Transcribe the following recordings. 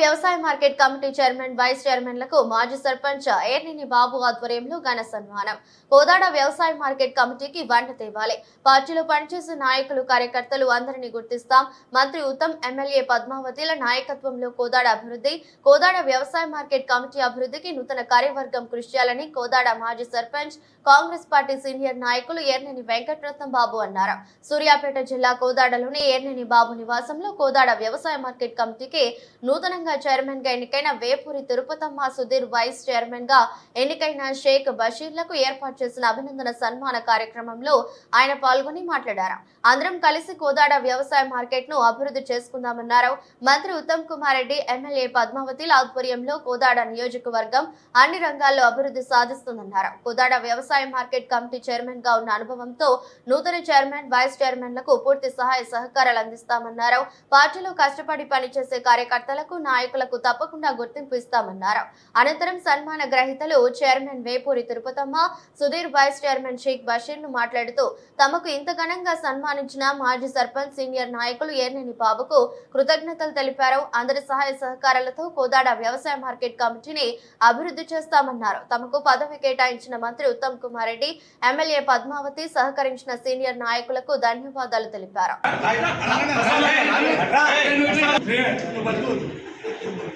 వ్యవసాయ market committee chairman vice చైర్మన్లకు మాజీ సర్పంచ్ ఏర్నిని బాబు ఆధ్వర్యంలో ఘన సన్మానం. కోదాడ వ్యవసాయ మార్కెట్ కమిటీకి వంట తేవాలి. పార్టీలో పనిచేసే నాయకులు కార్యకర్తలు అందరినీ గుర్తిస్తాం. మంత్రి ఉత్తమ్ ఎమ్మెల్యే పద్మావతిల నాయకత్వంలో కోదాడ అభివృద్ధి కోదాడ వ్యవసాయ మార్కెట్ కమిటీ అభివృద్ధికి నూతన కార్యవర్గం కృషి చేయాలని కోదాడ మాజీ సర్పంచ్ కాంగ్రెస్ పార్టీ సీనియర్ నాయకులు ఏర్నేని వెంకటరత్నం బాబు అన్నారు. సూర్యాపేట జిల్లా కోదాడలోని ఏర్నేని బాబు నివాసంలో కోదాడ వ్యవసాయ మార్కెట్ కమిటీకి నూతనంగా చైర్మన్గా ఎన్నికైన వేపూరి తిరుపతమ్మ సుధీర్ వైస్ చైర్మన్గా ఎన్నికైన షేక్ బషీర్లకు ఏర్పాటు చేసిన అభినందన సన్మాన కార్యక్రమంలో ఆయన పాల్గొని మాట్లాడారు. అందరం కలిసి కోదాడ వ్యవసాయ మార్కెట్ను అభివృద్ధి చేసుకుందామన్నారు. మంత్రి ఉత్తమ్ కుమార్ రెడ్డి ఎమ్మెల్యే పద్మావతి ఆధ్వర్యంలో కోదాడ నియోజకవర్గం అన్ని రంగాల్లో అభివృద్ధి సాధిస్తుందన్నారు. కోదాడ వ్యవసాయ మార్కెట్ కమిటీ చైర్మన్గా ఉన్న అనుభవంతో నూతన చైర్మన్ వైస్ చైర్మన్లకు పూర్తి సహాయ సహకారాలు అందిస్తామన్నారు. పార్టీలో కష్టపడి పనిచేసే కార్యకర్తలకు నాయకులకు తప్పకుండా గుర్తింపు ఇస్తామన్నారు అనంతరం సన్మాన గ్రహీతలు chairman Vepuri Tirupatamma Sudheer vice chairman Sheikh బషీర్లు మాట్లాడుతూ తమకు ఇంత ఘనంగా సన్మానించిన మాజీ సర్పంచ్ సీనియర్ నాయకులు ఏర్నేని బాబుకు కృతజ్ఞతలు తెలిపారు అందరి సహాయ సహకారాలతో కోదాడ వ్యవసాయ మార్కెట్ కమిటీని అభివృద్ధి చేస్తామన్నారు తమకు పదవి కేటాయించిన మంత్రి ఉత్తమ్ కుమార్ రెడ్డి ఎమ్మెల్యే పద్మావతి సహకరించిన సీనియర్ నాయకులకు ధన్యవాదాలు తెలిపారు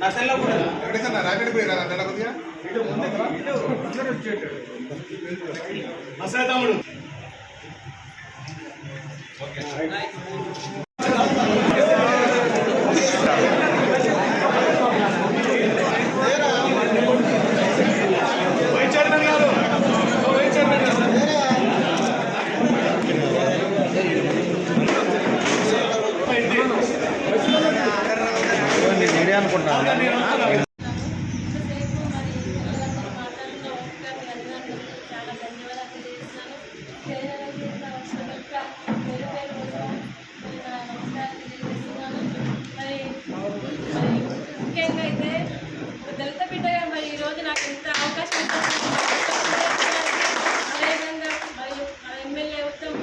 నా సెల్లో కూడా ఎక్కడికన్నా రాకెట్ పోయిరా? నెల కొద్దిగా? మసాలా తమ్ముడు వైస్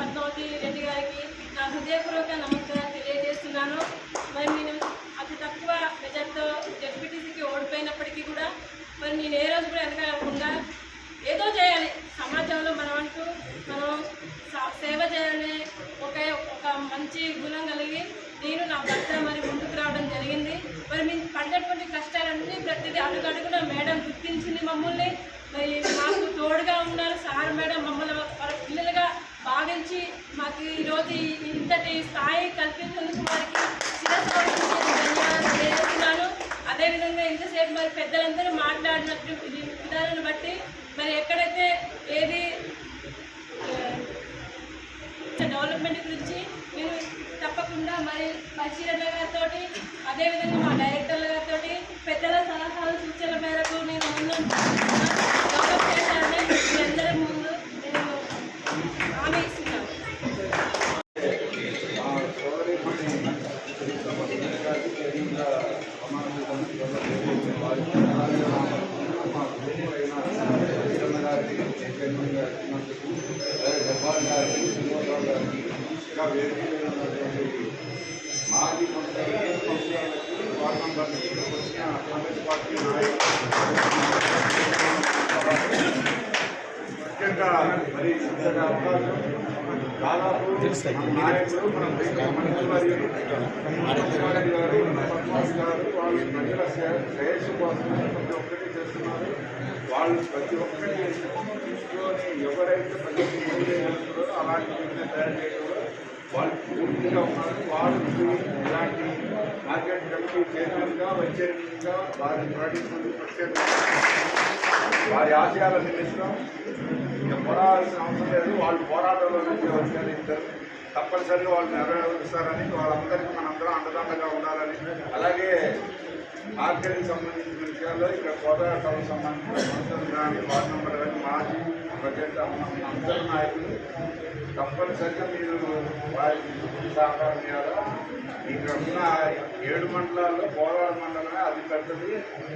పద్మావతి రెడ్డి గారికి నా హృదయపూర్వక నమస్కారాలు తెలియజేస్తున్నాను. మరి నేను అతి తక్కువ మెజార్టీతో జడ్పీటీసీకి ఓడిపోయినప్పటికీ కూడా మరి నేను ఏ రోజు కూడా ఎదగకుండా ఏదో చేయాలి. సమాజంలో మనం అంటూ మనం సా- సేవ చేయాలనే ఒక ఒక మంచి గుణం కలిగి నేను నా భర్త మరి ముందుకు రావడం జరిగింది. మరి మేము పడినటువంటి కష్టాలన్నీ ప్రతిదీ అడుగడుగున మేడం గుర్తించింది మమ్మల్ని. మరి మాకు తోడుగా ఉన్నారు సార్ మేడం మమ్మల్ని వాళ్ళ పిల్లలుగా భావించి మాకు ఈరోజు ఇంతటి స్థాయి కల్పించినందుకు వారికి శిరస్సు తెలియజేస్తున్నాను. అదేవిధంగా ఇంతసేపు మరి పెద్దలందరూ మాట్లాడినట్టు విధానాన్ని బట్టి మరి ఎక్కడైతే ఏది డెవలప్మెంట్ గురించి నేను తప్పకుండా మరి పరిశీలన గారితో అదేవిధంగా మా డైరెక్టర్ల గారితో పెద్దల సలహాలు సూచనల మేరకు నేను మాజీ వార్డు మెంబర్ వచ్చిన కాంగ్రెస్ పార్టీ ముఖ్యంగా మరి ఇంతటి అవకాశం దాదాపు నాయకులు మన మంత్రి గారు పద్మావతి గారు పద్మావతి గారు వాళ్ళు ప్రజల శ్రే- శ్రేయస్సు కోసం ప్రతి ఒక్కటి చేస్తున్నారు వాళ్ళు ప్రతి ఒక్కటి తీసుకొని ఎవరైతే ప్రజలకు ముందు చేయగలుగుతారో అలాంటి బిజినెస్ తయారు చేయడంలో వాళ్ళు పూర్తిగా ఉన్నారు వాళ్ళు ఇలాంటి మార్కెట్ కమిటీ చైర్మన్గా వైస్ చైర్మన్గా వారి ప్రకటించినందుకు వారి ఆశయాల నిమిత్తం ఇంకా పోరాడాల్సిన అవసరం లేదు వాళ్ళు పోరాటంలో నుంచి వచ్చారు ఇద్దరు తప్పనిసరిగా వాళ్ళు నెరవేరుస్తారని వాళ్ళందరికీ మనందరం అండదండగా ఉండాలని అలాగే మార్కెట్కి సంబంధించిన విషయాల్లో ఇక్కడ పోరాటాలకు సంబంధించిన సంస్థలు కానీ వార్డు మెంబర్ కానీ మాజీ ప్రజెంట్ అందరూ నాయకులు తప్పనిసరిగా మీరు వారికి సహకారం చేయాలి? ఇక్కడ ఉన్న ఏడు మండలాల్లో పోలవరం మండలమే అది పెద్దది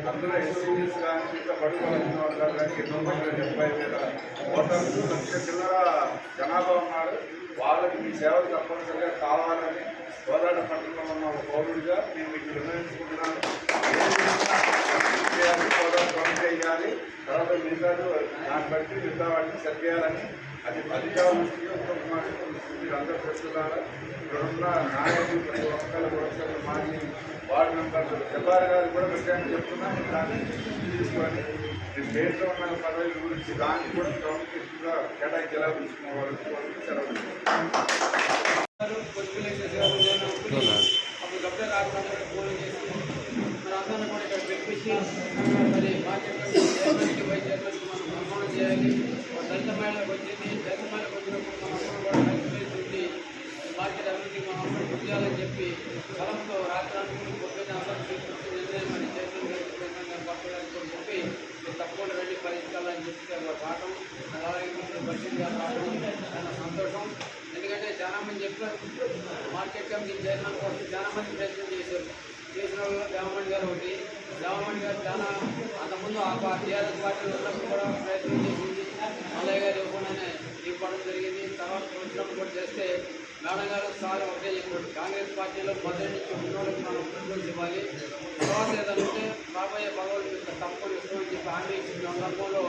అందులో ఎస్సీఎస్ కానీ మిగతా బడుగు వాళ్ళు కానీ ఎన్నో మంది డెబ్బై వేల ఓటర్లు లక్ష చిల్లర జనాభా ఉన్నారు. వాళ్ళకి మీ సేవలు తప్పనిసరిగా కావాలని కోదాడ పట్టణంలో ఉన్న ఒక పౌరుడిగా నేను మీకు నిర్ణయించుకుంటున్నాను. చేయాలి కోదాడ పని చేయాలి. తర్వాత మిగతాడు దాన్ని బట్టి మిగతా వాటిని సరిచేయాలని అది అధికారుల దృష్టికి ఉత్తమ కుమార్ దృష్టికి మీరు నాయకులు ప్రతి ఒక్కరు కూడా ఒకసారి మాజీ వార్డు మెంబర్లు జబ్బార్ గారు కూడా ప్రత్యేకంగా చెప్తున్నాను దాన్ని తీసుకొని ఈ స్టేట్లో ఉన్న పదవుల గురించి దాన్ని కూడా గవర్నమెంట్గా కేటాయించేలా చూసుకోవాలి సెలవు మరి కూడా మరి మార్కెట్ చైర్మన్కి మనం చేయాలి చెప్పి మీరు తప్పకుండా వెళ్ళి పరిష్కారాలని చెప్పి వారు అలాగే బడ్జెట్ రావడం చాలా సంతోషం ఎందుకంటే చాలా చెప్పారు మార్కెట్ కమిటీ చైర్మన్ కోసం చాలా మంది ప్రయత్నం చేశారు చేసిన వాళ్ళు గారు ఒకటి దేవమణి గారు చాలా అంతకుముందు ఆ టీఆర్ఎస్ పార్టీ ఉన్నప్పుడు కూడా ప్రయత్నం చేసింది మల్లయ్య గారు ఇవ్వకుండానే ఇవ్వడం జరిగింది. తర్వాత వచ్చినప్పుడు కూడా చేస్తే నాన్నగారు సార్ ఒకే చెప్పాడు కాంగ్రెస్ పార్టీలో మొదటి నుంచి ఉన్నోళ్ళకి మనం ప్రిఫరెన్స్ ఇవ్వాలి. తర్వాత ఏదంటే రాబోయే పదవులు మీకు తప్పుడు ఇస్తామని చెప్పి హామీ ఇచ్చిన సందర్భంలో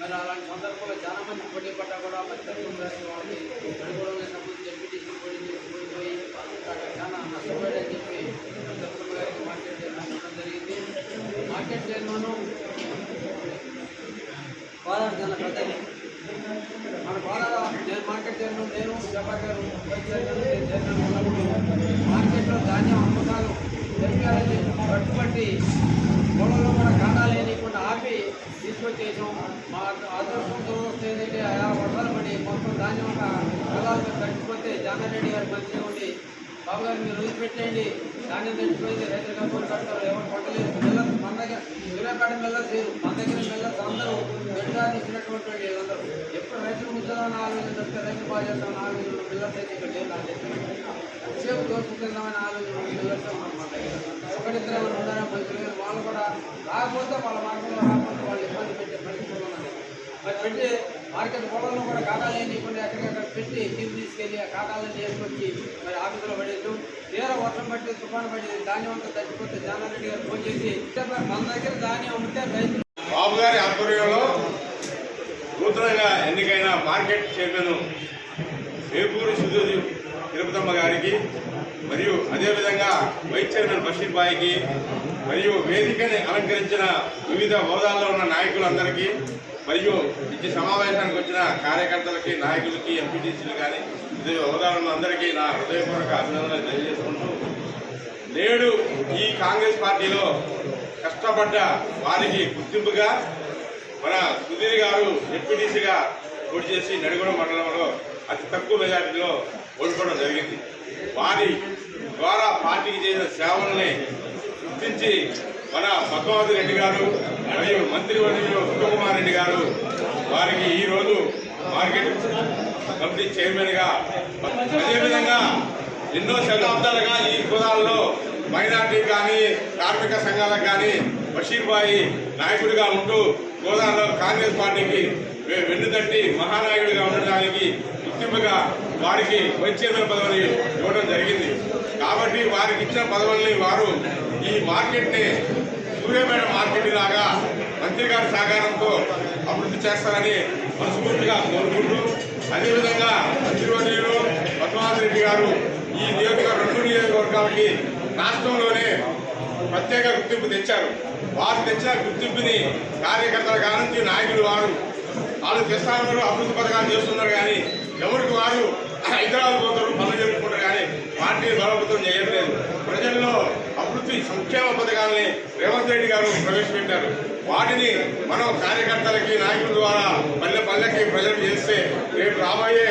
మరి అలాంటి సందర్భంలో చాలా మంది పోటీ పడ్డా కూడా మరి తక్కువ రాసిన వాళ్ళకి అడుగుడం సంబంధించి జడ్పీటీసీ పోటీ చేసి పోయి చాలా నష్టపోయాడని చెప్పి దత్తమ్మ గారికి మార్కెట్ చేయడం జరిగింది. మార్కెట్ చైర్మన్ కోదాడ చాలా పెద్దది మన కోదాడ నేను మార్కెట్ చైర్మన్ నేను జపార్ గారు వైస్ చైర్మన్ నేను చైర్మన్ ఉన్నప్పుడు మార్కెట్లో ధాన్యం అమ్మకాలు జరిపాలని పట్టుబట్టి గొడవలో కూడా కాడా లేనికుండా ఆపి తీసుకొచ్చేసాం మా అదృష్టం దురదృష్టం ఏంటంటే ఆ వర్షాలు పడి మొత్తం ధాన్యం ఒక కళాలు తగ్గిపోతే జానారెడ్డి గారి మంచిగా ఉండి బాబు గారు మీరు రోజు పెట్టండి ధాన్యం తెచ్చిపోయింది రైతులు కట్టుకొని కడతారు ఎవరు కొట్టలేదు మిల్లర్స్ దగ్గర సూర్యాపేట మిల్లర్స్ లేరు మన దగ్గర మిల్లర్స్ అందరూ గడ్డాన్ని ఇచ్చినటువంటి వాళ్ళు వీళ్ళందరూ ఎప్పుడు రైతులు ముచ్చాలని ఆలోచన చెప్తే రైతు బాగా చేస్తామని ఆలోచన మిల్లర్స్ అయితే ఇక్కడ లేదు నాకు తెలిసి సేపు దోసుకుందామని ఆలోచన మిల్లర్స్ ఉన్నారు మన దగ్గర ఒకటిద్దరు ఎవరు వాళ్ళు కూడా రాకపోతే వాళ్ళ మార్గంలో రాకపోతే వాళ్ళు ఇబ్బంది పెట్టే పరిస్థితులు ఉన్నది మరి పెట్టి మార్కెట్ గొడవలను కూడా కాటాలు లేకుండా ఎక్కడికక్కడ పెట్టి తీసి తీసుకెళ్ళి ఆ కాటాలను చేసుకొచ్చి మరి ఆఫీసులో పడేద్దాం తీవ్ర వర్షం పట్టి తుఫాను పట్టి ధాన్యం అంతా తగ్గిపోతే జానారెడ్డి గారు ఫోన్ చేసి మన దగ్గర ధాన్యం అమ్మితే రైతు బాబు గారి ఆధ్వర్యంలో నూతనంగా ఎన్నికైన మార్కెట్ చైర్మన్ వేపూరి సుజోది తిరుపతమ్మ గారికి మరియు అదేవిధంగా వైస్ చైర్మన్ బషీర్ బాయికి మరియు వేదికని అలంకరించిన వివిధ హోదాల్లో ఉన్న నాయకులందరికీ మరియు ఈ సమావేశానికి వచ్చిన కార్యకర్తలకి నాయకులకి ఎంపీటీసీలు కానీ వివిధ అందరికీ నా హృదయపూర్వక అభినందనలు తెలియజేసుకుంటూ నేడు ఈ కాంగ్రెస్ పార్టీలో కష్టపడ్డ వారికి గుర్తింపుగా మన సుధీర్ గారు డిప్యూటీసీగా పోటీ చేసి నడిగొండ మండలంలో అతి తక్కువ మెజార్టీలో ఓడిపోవడం జరిగింది. వారి ద్వారా పార్టీకి చేసిన సేవల్ని గుర్తించి మన పద్మావతి రెడ్డి గారు మరియు మంత్రివర్యులు ఉత్తమకుమార్ రెడ్డి గారు వారికి ఈరోజు మార్కెట్ కమిటీ చైర్మన్గా అదేవిధంగా ఎన్నో శతాబ్దాలుగా ఈ కులాల్లో మైనార్టీ కానీ కార్మిక సంఘాలకు కానీ బషీర్బాయి నాయకుడిగా ఉంటూ గోదావరిలో కాంగ్రెస్ పార్టీకి వెన్నుదట్టి మహానాయకుడిగా ఉండడానికి గుర్తింపుగా వారికి వైస్ పదవిని ఇవ్వడం జరిగింది. కాబట్టి వారికి ఇచ్చిన పదవుల్ని వారు ఈ మార్కెట్ని సూర్యమైన మార్కెట్ లాగా మంత్రి గారి సహకారంతో అభివృద్ధి చేస్తారని మనస్ఫూర్తిగా కోరుకుంటూ అదేవిధంగా మంత్రివర్యులు పద్మావతి రెడ్డి గారు ఈ నియోజక రెండు నియోజకవర్గాలకి రాష్ట్రంలోనే ప్రత్యేక గుర్తింపు తెచ్చారు. వారు తెచ్చిన గుర్తింపుని కార్యకర్తల కానుంచి నాయకులు వారు వాళ్ళు చేస్తా ఉన్నారు అభివృద్ధి పథకాలు చేస్తున్నారు కానీ ఎవరికి వారు హైదరాబాద్ పోతారు పనులు జరుపుకుంటారు కానీ పార్టీ బలోపేతం చేయట్లేదు. ప్రజల్లో అభివృద్ధి సంక్షేమ పథకాలని రేవంత్ రెడ్డి గారు ప్రవేశపెట్టారు. వాటిని మనం కార్యకర్తలకి నాయకుల ద్వారా పల్లె పల్లెకి ప్రజలు చేస్తే రేపు రాబోయే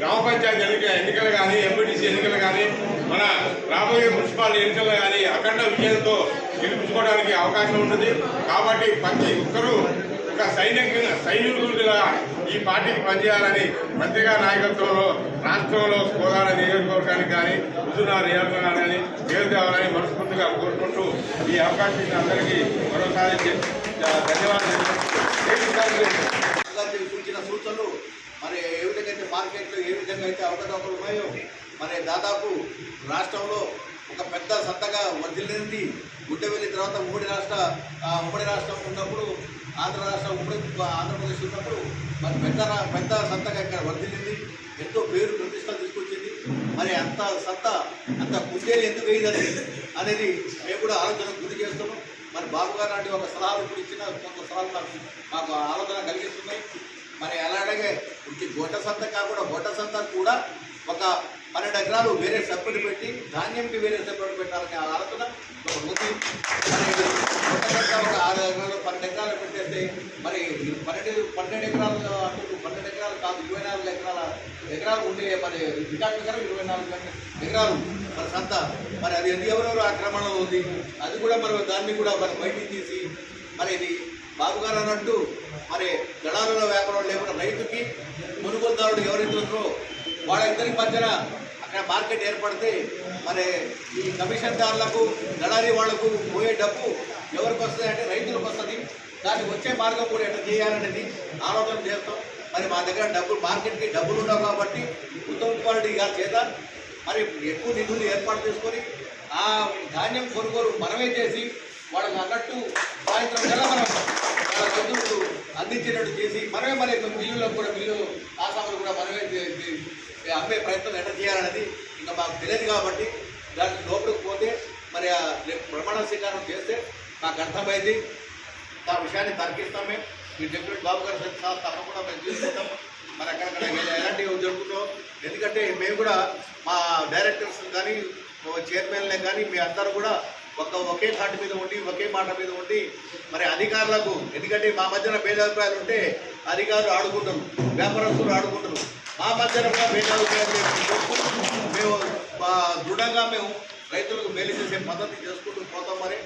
గ్రామ పంచాయతీ ఎన్నిక ఎన్నికలు కానీ ఎంపీటీసీ ఎన్నికలు కానీ మన రాబోయే మున్సిపాలిటీ ఎన్నికలు కానీ అఖండ విజయంతో గెలిపించుకోవడానికి అవకాశం ఉంటుంది కాబట్టి ప్రతి ఒక్కరూ ఒక సైనిక సైనికులుగా ఈ పార్టీకి పనిచేయాలని మంత్రిగా నాయకత్వంలో రాష్ట్రంలో కోదాడ నియోజకవర్గానికి కానీ హుజునార్ నియోజకవర్గానికి కానీ పేరు తేవాలని మనస్ఫూర్తిగా కోరుకుంటూ ఈ అవకాశం ఇచ్చిన అందరికీ మరోసారి ధన్యవాదాలు సూచించిన సూచనలు మరి ఏ విధంగా అయితే మార్కెట్లో ఏ విధంగా అయితే అవకతవకలు ఉన్నాయో మరి దాదాపు రాష్ట్రంలో ఒక పెద్ద సంతగా వర్ధిల్లింది. వెళ్ళిన తర్వాత ఉమ్మడి రాష్ట్ర ఉమ్మడి రాష్ట్రం ఉన్నప్పుడు ఆంధ్ర రాష్ట్రం ఉమ్మడి ఆంధ్రప్రదేశ్ ఉన్నప్పుడు మరి పెద్ద రా- పెద్ద సత్తగా ఇక్కడ వర్ధిల్లింది ఎంతో పేరు ప్రతిష్టలు తీసుకొచ్చింది. మరి అంత సత్తా అంత కుందేలు ఎందుకు వేయదని అనేది మేము కూడా ఆలోచన గురి చేస్తున్నాం. మరి బాబు గారు లాంటి ఒక సలహాలు ఇప్పుడు ఇచ్చిన కొంత సలహాలు మాకు మాకు ఆలోచన కలిగిస్తున్నాయి. మరి అలాగే ఇది గొడ్డ సంత కాకుండా గొడ్డ సంత కూడా ఒక పన్నెండు ఎకరాలు వేరే సెపరేట్ పెట్టి ధాన్యంకి వేరే సెపరేట్ పెట్టాలని ఆలోచన. ఒక ఉంది ఒక ఆరు ఎకరాలు పన్నెండు ఎకరాలు పెట్టేస్తే మరి పన్నెండు పన్నెండు ఎకరాలు అంటూ పన్నెండు ఎకరాలు కాదు ఇరవై నాలుగు ఎకరాల ఎకరాలు ఉండే మరి రికార్డు ప్రకారం ఇరవై నాలుగు ఎకరాలు. మరి సంత. మరి అది అది ఎవరెవరు ఆక్రమణలో ఉంది? అది కూడా మరి దాన్ని కూడా మరి బయటికి తీసి మరి ఇది బాబు గారు అన్నట్టు మరి దళారుల వ్యాపారం లేకుండా రైతుకి కొనుగోలుదారుడు ఎవరైతే ఉన్నారో వాళ్ళిద్దరి మధ్యన అక్కడ మార్కెట్ ఏర్పడితే మరి ఈ కమిషన్దారులకు దళారీ వాళ్ళకు పోయే డబ్బు ఎవరికి వస్తుంది అంటే రైతులకు వస్తుంది. దానికి వచ్చే మార్గం కూడా ఎట్లా చేయాలనేది ఆలోచన చేస్తాం. మరి మా దగ్గర డబ్బులు మార్కెట్కి డబ్బులు ఉండవు కాబట్టి ఉత్తమ క్వాలిటీ గా చేత మరి ఎక్కువ నిధులు ఏర్పాటు చేసుకొని ఆ ధాన్యం కొనుగోలు మనమే చేసి వాళ్ళకి అన్నట్టు సాయంత్రం నెల మనం వాళ్ళ అందించేటట్టు చేసి మనమే మరి మిల్లులకు కూడా మిల్లు ఆసాములు కూడా మనమే అమ్మే ప్రయత్నం ఎట్లా చేయాలనేది ఇంకా మాకు తెలియదు కాబట్టి దానికి లోపలికి పోతే మరి రేపు ప్రమాణ స్వీకారం చేస్తే నాకు అర్థమైంది. ఆ విషయాన్ని తర్కిస్తామే మీరు చెప్పిన బాబు గారు సార్ తప్పకుండా మేము తీసుకుంటాం. మరి అక్కడక్కడ ఎలాంటివి జరుగుతుందో. ఎందుకంటే మేము కూడా మా డైరెక్టర్స్ కానీ చైర్మన్లే కానీ మీ అందరూ కూడా ఒక ఒకే మాట మీద ఉండి ఒకే మాట మీద ఉండి మరి అధికారులకు ఎందుకంటే మా మధ్యన భేదాభిప్రాయాలు ఉంటే అధికారులు ఆడుకుంటారు వ్యాపారస్తులు ఆడుకుంటారు. మా మధ్యన కూడా భేదాభిప్రాయాలు మేము మా దృఢంగా మేము రైతులకు మేలు చేసే పద్ధతి చేసుకుంటూ పోతాం మరి.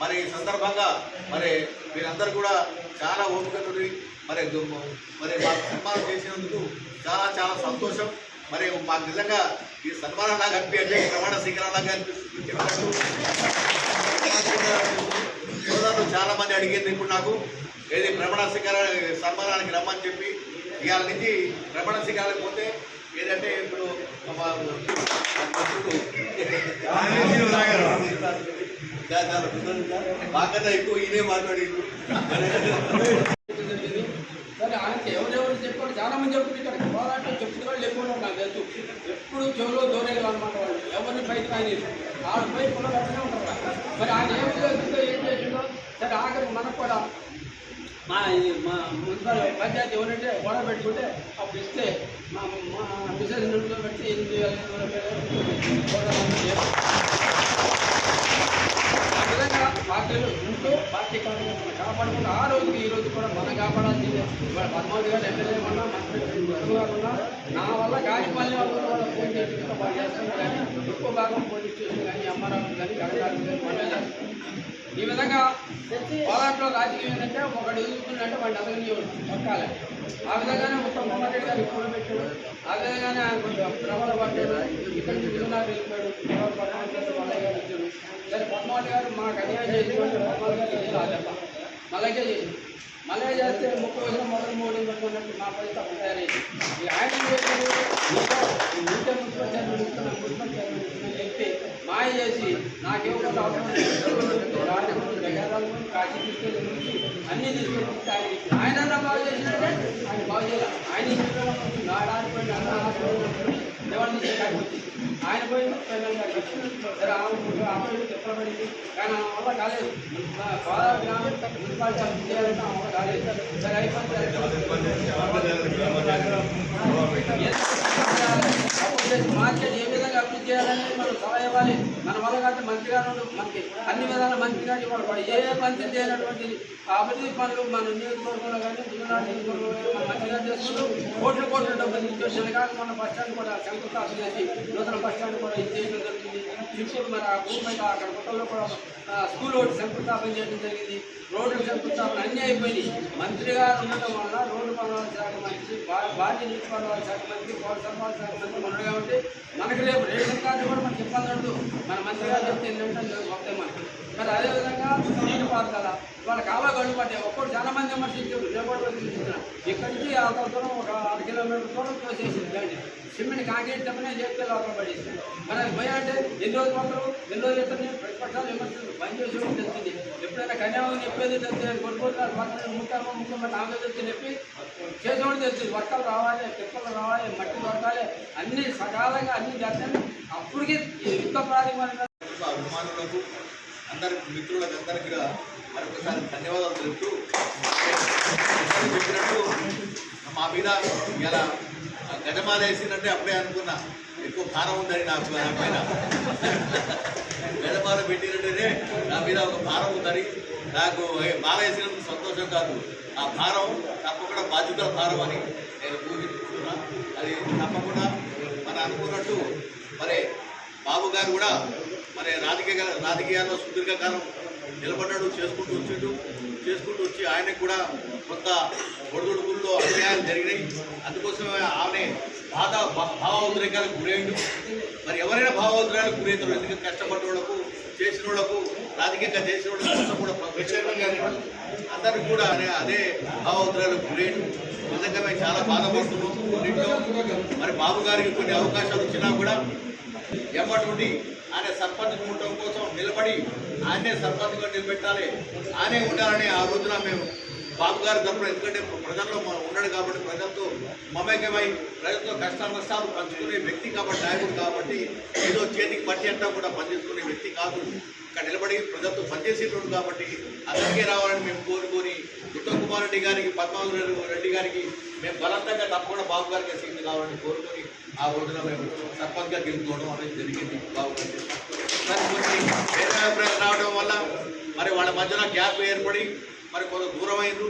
మరి ఈ సందర్భంగా మరి మీరందరూ కూడా చాలా ఓపికతుంది మరి మరి మాకు సన్మానం చేసినందుకు చాలా చాలా సంతోషం. మరి మాకు నిజంగా ఈ సన్మానం లాగా అనిపించే ప్రమాణ శిఖరం అనిపిస్తుంది చెప్పినట్టు. సోదరులు చాలా మంది అడిగింది ఇప్పుడు నాకు. ఏది భ్రమణ శిఖర సన్మానానికి రమ్మని చెప్పి ఇవాళ నుంచి భ్రమణ శిఖరానికి పోతే ఏదంటే ఇప్పుడు మా మిత్రుడు బాగా ఎక్కువ ఈయనే సరే ఆయనకి ఎవరెవరు చెప్పారు? చాలా మంది చెప్తుంది ఇక్కడ పోరాటం వాళ్ళు నాకు తెలుసు. ఎప్పుడు చెవులో దూరేది అనమాట వాళ్ళు. ఎవరిని బయటకు ఆయన ఆడ పోయి పొలగట్టనే ఉంటారు. మరి ఆయన ఏం చేస్తుందో ఏం చేసిందో సరే ఆఖరికి మనకు కూడా మా మా మున్సిపల్ పంచాయతీ ఎవరంటే గొడవ పెట్టుకుంటే అప్పుడు ఇస్తే మా మా మిసెస్ నుండి పెడితే ఎనిమిది వేల ఎనిమిది ఆ విధంగా పార్టీలు ఉంటూ పార్టీ కార్యకర్తలు కాపాడుకుంటూ ఆ రోజుకి ఈ రోజు కూడా మనం కాపాడాల్సిందే ఇవాళ పద్మావతి గారు ఎమ్మెల్యే ఉన్నా మంత్రి గారు ఉన్నా నా వల్ల కానిపల్లి వాళ్ళు కూడా ఫోన్ చేసుకుంటూ వాళ్ళు చేస్తున్నారు కానీ ఎక్కువ భాగం పోలీస్ స్టేషన్ కానీ అమ్మారావు కానీ కలెక్టర్ కానీ మనమే ఈ విధంగా పోరాటంలో రాజకీయం ఏంటంటే ఒకటి ఎదుగుతుందంటే వాడిని అతని పక్కాలి. ఆ విధంగానే ఉత్తమ్ కుమార్ రెడ్డి గారు ఇప్పుడు పెట్టాడు. ఆ విధంగానే ఆయన కొంచెం ప్రబల పడ్డాడు. ఇక్కడ నుంచి తిరుమలకి వెళ్ళిపోయాడు. ప్రబల గారు పద్మావతి గారు మాకు అన్యాయం చేసినట్టు పద్మావతి గారు అలాగే ఆ దెబ్బ చేస్తే ముప్పై వేల మొదలు మూడు పెట్టుకున్నట్టు నా పది తప్పు తయారైంది. ఈ ఆయన ఏం చేశాడు? నీతో ఈ ఇస్తున్నా మున్సిపల్ చైర్మన్ ఇస్తున్నా చెప్పి మాయ చేసి నాకేమో కాశీ తీసుకెళ్ళి నుంచి అన్నీ తీసుకెళ్ళి ఆయన బాగు చేసినట్టే ఆయన బాగు చేయాలి. ఆయన ఇంట్లో నాడాడిపోయింది అన్న ఎవరి నుంచి కాడికి ఆయన పోయి సరే ఆమె ఆమె చెప్పబడింది కానీ ఆమె వల్ల కాలేదు గోదావరి గ్రామం మున్సిపాలిటీ చేయాలంటే ఆమె వల్ల కాలేదు సరే అయిపోయింది మార్కెట్ ఏమి అభివృద్ధి చేయాలని మనం సలహా ఇవ్వాలి. మన వల్ల కాదు మంత్రి గారు మనకి అన్ని విధాల మంత్రి గారు ఇవ్వాలి. ఏ మంత్రి చేయనటువంటి అభివృద్ధి పనులు మన నియోజకవర్గంలో కానీ జిల్లా నియోజకవర్గంలో కానీ మన మంత్రి గారు చేస్తున్నారు కోట్ల కోట్ల డబ్బులు తీసుకొచ్చిన కాదు మన బస్ స్టాండ్ కూడా శంకుస్థాపన చేసి నూతన బస్ స్టాండ్ కూడా ఇది చేయడం జరుగుతుంది ఇప్పుడు మన ఆ భూమి అక్కడ గుట్టలో కూడా స్కూల్ ఒకటి శంకుస్థాపన చేయడం జరిగింది. రోడ్లు శంకుస్థాపన అన్నీ అయిపోయినాయి. మంత్రి గారు ఉండటం వల్ల రోడ్డు పనుల శాఖ మంత్రి భా- భారతీయ నీటిపారుదల శాఖ మంత్రి పౌర సరఫరాల శాఖ మంత్రి ఉన్నాడు కాబట్టి మనకి రేపు రేషన్ కార్డు కూడా మనకి ఇబ్బంది ఉండదు మన మంత్రి గారు చెప్తే ఎన్ని నిమిషాలు వస్తాయి మనకి. మరి అదేవిధంగా నీటి పారుదల ఇవాళ కాలువ గడువు పడ్డాయి ఒక్కడు చాలా మంది విమర్శించారు రేపటి ఇక్కడి నుంచి అంత దూరం ఒక అర కిలోమీటర్ దూరం తోసేసింది బండి సిమెంట్ కాంక్రీట్ తప్పనే చేస్తే లోపల పడేసింది. మరి అది పోయా అంటే ఎన్ని రోజులు పోతారు? ఎన్ని రోజులు ఇతరులు ప్రతిపక్షాలు విమర్శలు బంద్ చేసి తెలిసింది. ఎప్పుడైనా కన్యామని చెప్పేది తెలిస్తే కొడుకుంటారు పక్కన ముక్కలు ముక్కలు తెలిసి చెప్పి చేసేవాడు తెలుసు వర్షాలు రావాలి తిప్పలు రావాలి మట్టి కొట్టాలి అన్ని సకాలంగా అన్ని చేస్తాను. అప్పటికే యుద్ధ ప్రాతిపదికన అభిమానులకు అందరికి మిత్రులకు అందరికీ మరొకసారి ధన్యవాదాలు తెలుపుతూ చెప్పినట్టు మా మీద ఇలా గజమాల వేసిందంటే అప్పుడే అనుకున్నా. ఎక్కువ కారం ఉందని నాకు నా పైన. గజమాల పెట్టినట్టేనే నా మీద ఒక భారం ఉందని నాకు బాగా వేసినందుకు సంతోషం కాదు. ఆ భారం తప్పకుండా బాధ్యతల భారం అని నేను ఊహించుకుంటున్నా. అది తప్పకుండా మనం అనుకున్నట్టు మరి బాబు గారు కూడా మరి రాజకీయ రాజకీయాల్లో సుదీర్ఘకాలం నిలబడ్డాడు చేసుకుంటూ వచ్చిండు. చేసుకుంటూ వచ్చి ఆయనకు కూడా కొంత ఒడిదుడుకుల్లో అన్యాయాలు జరిగినాయి. అందుకోసమే ఆమె బాధ భావోద్రేకాలకు గురైండు. మరి ఎవరైనా భావోద్రేకాలకు గురవుతారు ఎందుకంటే కష్టపడ్డ వాళ్ళకు చేసిన వాళ్ళకు రాజకీయంగా చేసిన వాళ్ళకు మొత్తం కూడా ప్రత్యేకంగా అందరికి కూడా అదే అదే భావోద్రేకాలకు నిజంగా మేము చాలా బాధపడుతున్నాం. మరి బాబు గారికి కొన్ని అవకాశాలు వచ్చినా కూడా ఎమ్మటుండి ఆయన సర్పంచ్ ఉండటం కోసం నిలబడి ఆయనే సర్పంచ్గా నిలబెట్టాలి. ఆయనే ఉండాలని ఆ రోజున మేము బాబు గారు తరఫున ఎందుకంటే ప్రజల్లో ఉన్నాడు కాబట్టి ప్రజలతో మమేకమై ప్రజలతో కష్ట నష్టాలు పంచుకునే వ్యక్తి కాబట్టి నాయకుడు కాబట్టి ఏదో చేతికి పట్టి అంటా కూడా పనిచేసుకునే వ్యక్తి కాదు. ఇక్కడ నిలబడి ప్రజలతో పనిచేసేటోడు కాబట్టి అందరికీ రావాలని మేము కోరుకొని ఉత్తమ్ కుమార్ రెడ్డి గారికి పద్మావతి రెడ్డి గారికి మేము బలంతంగా తప్పకుండా బాబు గారికి సీట్లు కావాలని కోరుకొని ఆ రోజున మేము సర్పంచ్గా గెలుపుకోవడం అనేది జరిగింది. బాబు గారికి వేరే అభిప్రాయాలు రావడం వల్ల మరి వాళ్ళ మధ్యన గ్యాప్ ఏర్పడి మరి కొంత దూరం అయింది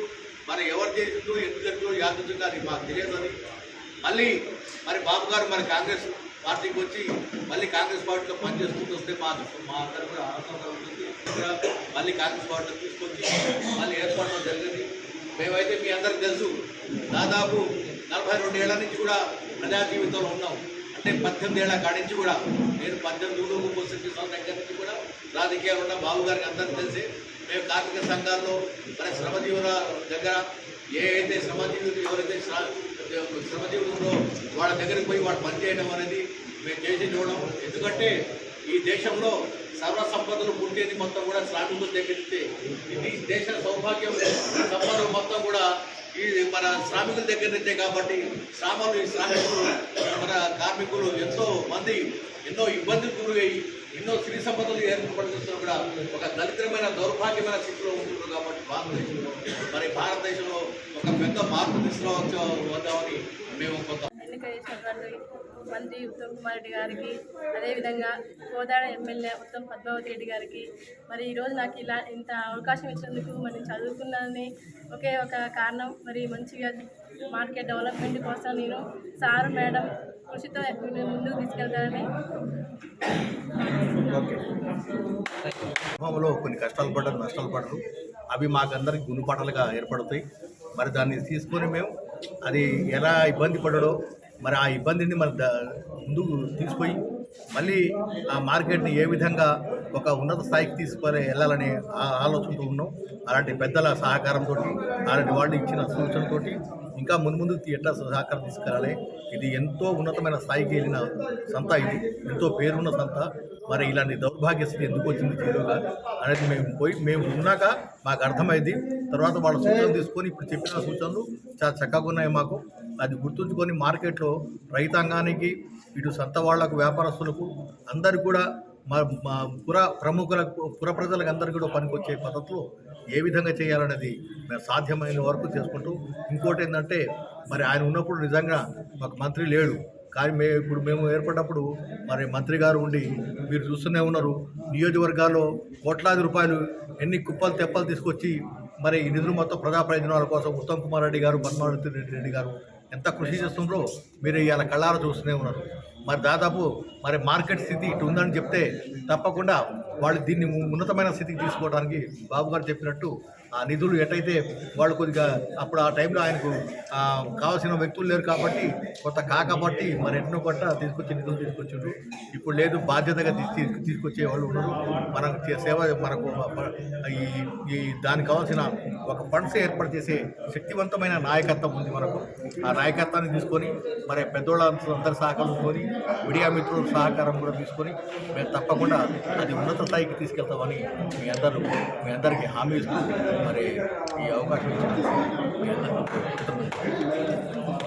మరి ఎవరు చేసిందో ఎందుకు జరిగిందో యాదృచ్ఛంగా అది మాకు తెలియదు మళ్ళీ మరి బాబు గారు మరి కాంగ్రెస్ పార్టీకి వచ్చి మళ్ళీ కాంగ్రెస్ పార్టీలో పనిచేసుకుంటూ వస్తే మా మా అందరూ కూడా ఆనందంగా ఉంటుంది మళ్ళీ కాంగ్రెస్ పార్టీలో తీసుకొచ్చి మళ్ళీ ఏర్పడడం జరిగింది. మేమైతే మీ అందరికి తెలుసు దాదాపు నలభై రెండు ఏళ్ళ నుంచి కూడా ప్రజా జీవితంలో ఉన్నాం. అంటే పద్దెనిమిది ఏళ్ళ కాడి నుంచి కూడా నేను పద్దెనిమిది ఊరు పోసిన సంవత్సరం దగ్గర నుంచి కూడా రాజకీయాలు ఉన్న బాబు గారికి అందరికీ తెలిసి మేము కార్మిక సంఘాల్లో మన శ్రమజీవుల దగ్గర ఏ అయితే శ్రమజీవులు ఎవరైతే శ్ర- శ్రమజీవులు వాళ్ళ దగ్గరికి పోయి వాళ్ళు పనిచేయడం అనేది మేము చేసి చూడడం. ఎందుకంటే ఈ దేశంలో సర్వ సంపదలు పుట్టేది మొత్తం కూడా శ్రామికుల దగ్గరితే ఈ ఇది దేశ సౌభాగ్యం. సంపదలు మొత్తం కూడా ఈ మన శ్రామికుల దగ్గర నుంచే కాబట్టి శ్రామలు ఈ శ్రామికులు మన కార్మికులు ఎంతో మంది ఎన్నో ఇబ్బందులు గురయ్యి ఎన్నో స్త్రీ సంపదలు ఏర్పడుతున్నారు కూడా ఒక దళితమైన దౌర్భాగ్యమైన స్థితిలో ఉంటున్నారు కాబట్టి భారతదేశంలో మరి భారతదేశంలో ఒక పెద్ద మార్పు తీసుకురావచ్చు వద్దామని మేము కొంత ఎన్నిక మంత్రి ఉత్తమ్ కుమార్ రెడ్డి గారికి అదేవిధంగా కోదాడ ఎమ్మెల్యే ఉత్తమ్ పద్మావతి రెడ్డి గారికి. మరి ఈరోజు నాకు ఇలా ఇంత అవకాశం ఇచ్చినందుకు మరి చదువుకున్నానని ఒకే ఒక కారణం. మరి మంచిగా మార్కెట్ డెవలప్మెంట్ కోసం నేను సార్ మేడం కృషితో ముందుకు తీసుకెళ్తానని కుటుంబంలో కొన్ని కష్టాలు పడ్డారు నష్టాలు పడరు అవి మాకందరికి గుణపాఠాలుగా ఏర్పడతాయి. మరి దాన్ని తీసుకొని మేము అది ఎలా ఇబ్బంది పడడో మరి ఆ ఇబ్బందిని మరి ముందుకు తీసుకుపోయి మళ్ళీ ఆ మార్కెట్ని ఏ విధంగా ఒక ఉన్నత స్థాయికి తీసుకొని వెళ్ళాలని ఆ- ఆలోచనతో ఉన్నాం. అలాంటి పెద్దల సహకారంతో అలాంటి వాళ్ళు ఇచ్చిన సూచనతో ఇంకా ముందు ముందు ఎట్లా సహకారం తీసుకురాలి? ఇది ఎంతో ఉన్నతమైన స్థాయికి వెళ్ళిన సంత ఇది. ఎంతో పేరున్న సంత. మరి ఇలాంటి దౌర్భాగ్య స్థితి ఎందుకు వచ్చింది తీరుగా అనేది మేము పోయి మేము ఉన్నాక మాకు అర్థమైంది. తర్వాత వాళ్ళ సూచనలు తీసుకొని ఇప్పుడు చెప్పిన సూచనలు చాలా చక్కగా ఉన్నాయి మాకు. అది గుర్తుంచుకొని మార్కెట్లో రైతాంగానికి ఇటు సొంత వాళ్ళకు వ్యాపారస్తులకు అందరికీ కూడా మా మా పుర ప్రముఖులకు పుర ప్రజలకు అందరికీ కూడా పనికొచ్చే పద్ధతిలో ఏ విధంగా చేయాలనేది మేము సాధ్యమైన వరకు చేసుకుంటూ ఇంకోటి ఏంటంటే మరి ఆయన ఉన్నప్పుడు నిజంగా మాకు మంత్రి లేడు. కానీ మే ఇప్పుడు మేము ఏర్పడినప్పుడు మరి మంత్రి గారు ఉండి మీరు చూస్తూనే ఉన్నారు నియోజకవర్గాల్లో కోట్లాది రూపాయలు ఎన్ని కుప్పలు తెప్పలు తీసుకొచ్చి మరి ఈ నిధులు మొత్తం ప్రజా ప్రయోజనాల కోసం ఉత్తమ్ కుమార్ రెడ్డి గారు పద్మావతి రెడ్డి రెడ్డి గారు ఎంత కృషి చేస్తుండ్రో మీరు ఇవాళ కళ్ళారా చూస్తూనే ఉన్నారు. మరి దాదాపు మరి మార్కెట్ స్థితి ఇటు ఉందని చెప్తే తప్పకుండా వాళ్ళు దీన్ని ఉన్నతమైన స్థితికి తీసుకోవడానికి బాబు గారు చెప్పినట్టు ఆ నిధులు ఎటైతే వాళ్ళు కొద్దిగా అప్పుడు ఆ టైంలో ఆయనకు కావాల్సిన వ్యక్తులు లేరు కాబట్టి కొంత కాకబట్టి మరి ఎన్నో పట్ట తీసుకొచ్చి నిధులు తీసుకొచ్చిండ్రు. ఇప్పుడు లేదు బాధ్యతగా తీసుకొచ్చే వాళ్ళు ఉన్నారు. మనకు చే- సేవ మనకు ఈ ఈ దానికి కావాల్సిన ఒక ఫండ్స్ ఏర్పాటు చేసే శక్తివంతమైన నాయకత్వం ఉంది మనకు. ఆ నాయకత్వాన్ని తీసుకొని మరి పెద్దోళ్ళ అందరి సహకారం తీసుకొని మీడియా మిత్రుల సహకారం కూడా తీసుకొని మేము తప్పకుండా అది ఉన్నత స్థాయికి తీసుకెళ్తామని మీ అందరూ మీ అందరికీ హామీ ఇస్తూ మరి ఈ అవకాశం ఇచ్చిన మీ అందరికీ